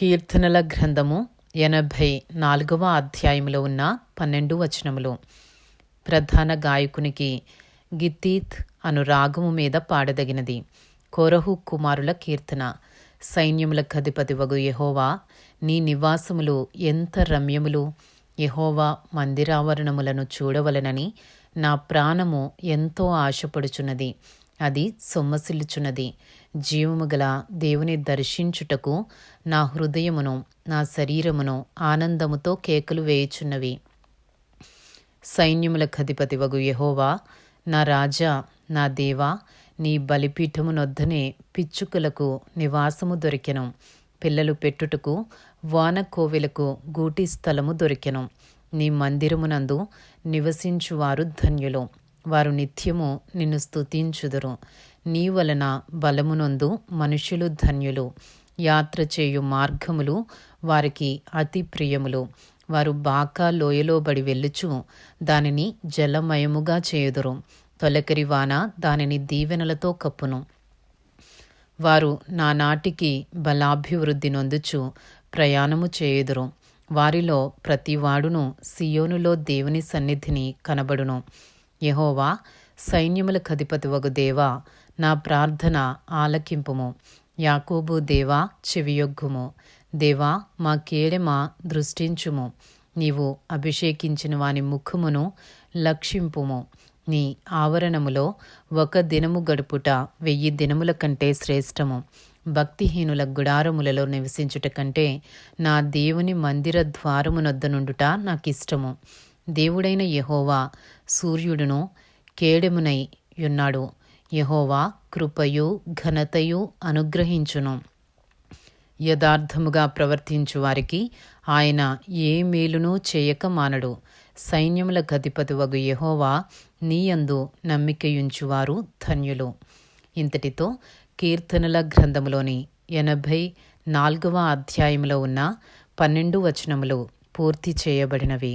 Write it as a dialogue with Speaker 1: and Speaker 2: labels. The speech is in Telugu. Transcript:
Speaker 1: కీర్తనల గ్రంథము ఎనభై నాలుగవ అధ్యాయంలో ఉన్న పన్నెండు వచనములు. ప్రధాన గాయకునికి గిత్తీత్ అను రాగము మీద పాడదగినది. కోరహు కుమారుల కీర్తన. సైన్యముల వగు యహోవా నీ నివాసములు ఎంత రమ్యములు. యహోవా మందిరావరణములను చూడవలనని నా ప్రాణము ఎంతో ఆశపడుచున్నది. అది సొమ్మసిల్లుచున్నది. జీవము గల దేవుని దర్శించుటకు నా హృదయమును నా శరీరమును ఆనందముతో కేకలు వేయుచున్నవి. సైన్యముల వగు యహోవా నా రాజా నా దేవా నీ బలిపీఠమునొద్దనే పిచ్చుకలకు నివాసము దొరికెను. పిల్లలు పెట్టుటకు వాన కోవెలకు గూటి స్థలము దొరికెను. నీ మందిరమునందు నివసించువారు ధన్యులు. వారు నిత్యము నిన్ను స్తుతించుదురు. నీ వలన బలమునందు మనుషులు ధన్యులు. యాత్ర చేయు మార్గములు వారికి అతి ప్రియములు. వారు బాకా లోయలో బడి వెళ్ళుచు దానిని జలమయముగా చేయుదురు. తొలకరి వాన దానిని దీవెనలతో కప్పును. వారు నానాటికి బలాభివృద్ధి నొందుచు ప్రయాణము చేయుదురు. వారిలో ప్రతివాడును సియోనులో దేవుని సన్నిధిని కనబడును. యహోవా సైన్యముల వగు దేవా నా ప్రార్థన ఆలకింపుము. యాకోబు దేవా చెవియొగ్గుము. దేవా మా కేడెమ దృష్టించుము. నీవు అభిషేకించిన వాని ముఖమును లక్షింపుము. నీ ఆవరణములో ఒక దినము గడుపుట వెయ్యి దినముల కంటే శ్రేష్టము. భక్తిహీనుల గుడారములలో నివసించుట కంటే నా దేవుని మందిర ద్వారమునొద్ద నుండుట నాకిష్టము. దేవుడైన యహోవా సూర్యుడును కేడెమునై యున్నాడు. యహోవా కృపయు ఘనతయు అనుగ్రహించును. యథార్థముగా ప్రవర్తించు వారికి ఆయన ఏ మేలునూ చేయక మానడు. సైన్యముల వగు యహోవా నీయందు నమ్మికయుంచువారు ధన్యులు. ఇంతటితో కీర్తనల గ్రంథములోని ఎనభై నాలుగవ అధ్యాయంలో ఉన్న పన్నెండు వచనములు పూర్తి చేయబడినవి.